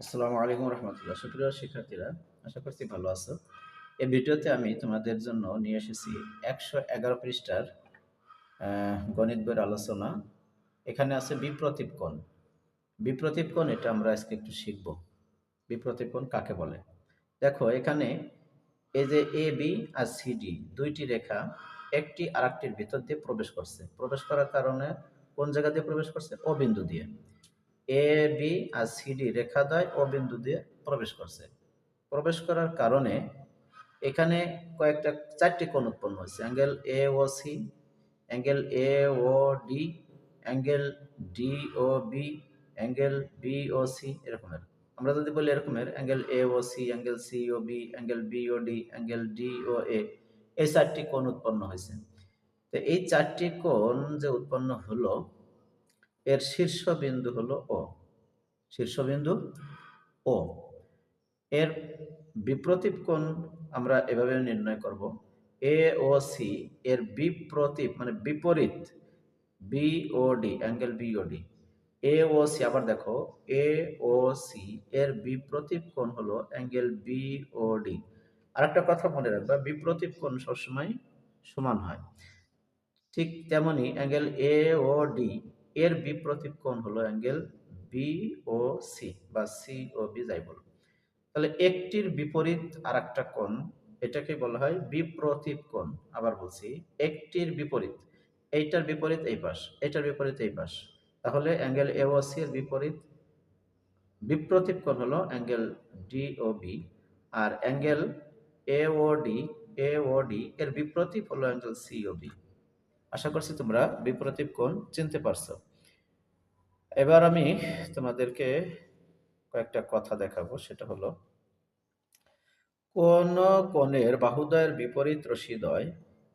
আসসালামু আলাইকুম রহমতুল্লাহ। সুপ্রিয় শিক্ষার্থীরা, আশা করছি ভালো আছো। এই ভিডিওতে আমি তোমাদের জন্য নিয়ে এসেছি একশো এগারো পৃষ্ঠার গণিত বইয়ের আলোচনা। এখানে আছে বিপ্রতীপ কোণ। বিপ্রতীপ এটা আমরা আজকে একটু শিখব। বিপ্রতীপ কোণ কাকে বলে? দেখো, এখানে এই যে এ বি আর সিডি দুইটি রেখা একটি আরেকটির ভিতর দিয়ে প্রবেশ করছে। প্রবেশ করার কারণে কোন জায়গা দিয়ে প্রবেশ করছে? ও বিন্দু দিয়ে। এ বি আর সিডি রেখা দ্বয় ও বিন্দু দিয়ে প্রবেশ করছে। প্রবেশ করার কারণে এখানে কয়েকটা, চারটি কোণ উৎপন্ন হয়েছে। Angle A O C angle A O D angle D O B angle B O C এরকমের। আমরা যদি বলি এরকমের, angle A O C angle C O B angle B O D angle D O A এই চারটি কোণ উৎপন্ন হয়েছে। তো এই চারটি কোণ যে উৎপন্ন হলো এর শীর্ষবিন্দু হলো ও শীর্ষবিন্দু ও এর বিপ্রতীপ কোণ আমরা এভাবে নির্ণয় করব। এ ও সি এর বিপ্রতীপ মানে বিপরীত। B O D angle B O D A O C আবার দেখো এ ও সি এর বিপ্রতীপ কোণ হলো অ্যাঙ্গেল বি ও ডি আরেকটা কথা মনে রাখবা বিপ্রতীপ কোণ সবসময় সমান হয়। ঠিক তেমনি অ্যাঙ্গেল এ ও ডি এর বিপ্রতীপ কোণ হলো অ্যাঙ্গেল বি ও সি বা সি ও বি যাই বলো। তাহলে একটির বিপরীত আর একটা কোণ, এটাকে বলা হয় বিপ্রতীপ কোণ। আবার বলছি, একটির বিপরীত, এইটার বিপরীত এই পাশ, এটার বিপরীত এই পাশ। তাহলে অ্যাঙ্গেল এ ও সি এর বিপরীত বিপ্রতীপ কোণ হলো angle D O B R angle A O D A O D এর বিপ্রতীপ হলো অ্যাঙ্গেল সি ও বি আশা করছি তোমরা বিপ্রতীপ কোণ চিনতে পারছ। এবার আমি তোমাদেরকে কয়েকটা কথা দেখাবো। সেটা হলো, কোন কোণের বাহুদয়ের বিপরীত রশিদয়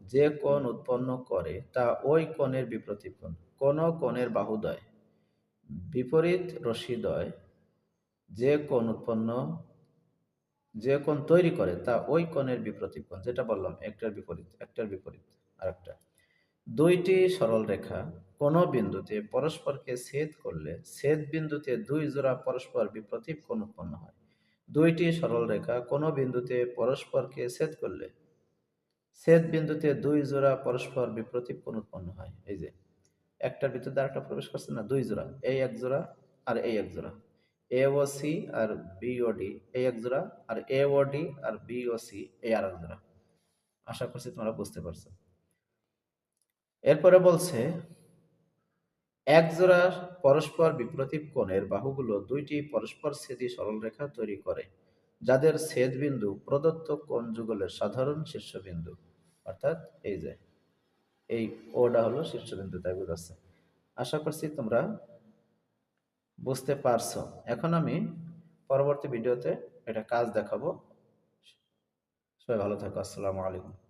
যে কোণ উৎপন্ন করে তা ওই কোণের বিপ্রতীপ কোণ কোন কোণের বাহুদয় বিপরীত রশিদয় যে কোণ উৎপন্ন, যে কোণ তৈরি করে তা ওই কোণের বিপ্রতীপ কোণ যেটা বললাম, একটার বিপরীত একটার বিপরীত, আরেকটা। দুইটি সরল রেখা কোনো বিন্দুতে পরস্পরকে ছেদ করলে ছেদ বিন্দুতে দুই জোড়া পরস্পর বিপ্রতীপ কোণ উৎপন্ন হয়। দুইটি সরল রেখা কোনো বিন্দুতে পরস্পরকে ছেদ করলে ছেদ বিন্দুতে দুই জোড়া পরস্পর বিপ্রতীপ কোণ উৎপন্ন হয়। এই যে, একটার ভিতরে আরেকটা প্রবেশ করছে না, দুই জোড়া এই এক জোড়া আর এই এক জোড়া। এ ও সি আর বি ও ডি এই এক জোড়া আর এ ও ডি আর বি ও সি এই আর এক জোড়া। আশা করছি তোমরা বুঝতে পারছ। এরপরে বলছে একজোড়া পরস্পর বিপ্রতীপ কোণের বাহুগুলো দুইটি পরস্পর ছেদি সরলরেখা তৈরি করে, যাদের ছেদবিন্দু প্রদত্ত কোণ যুগলের সাধারণ শীর্ষবিন্দু। অর্থাৎ এই যে, এই ওটা হলো শীর্ষবিন্দু, তাই বোঝাচ্ছে। আশা করছি তোমরা বুঝতে পারছ। এখন আমি পরবর্তী ভিডিওতে এটা কাজ দেখাবো। সবাই ভালো থাকো, আসসালামু আলাইকুম।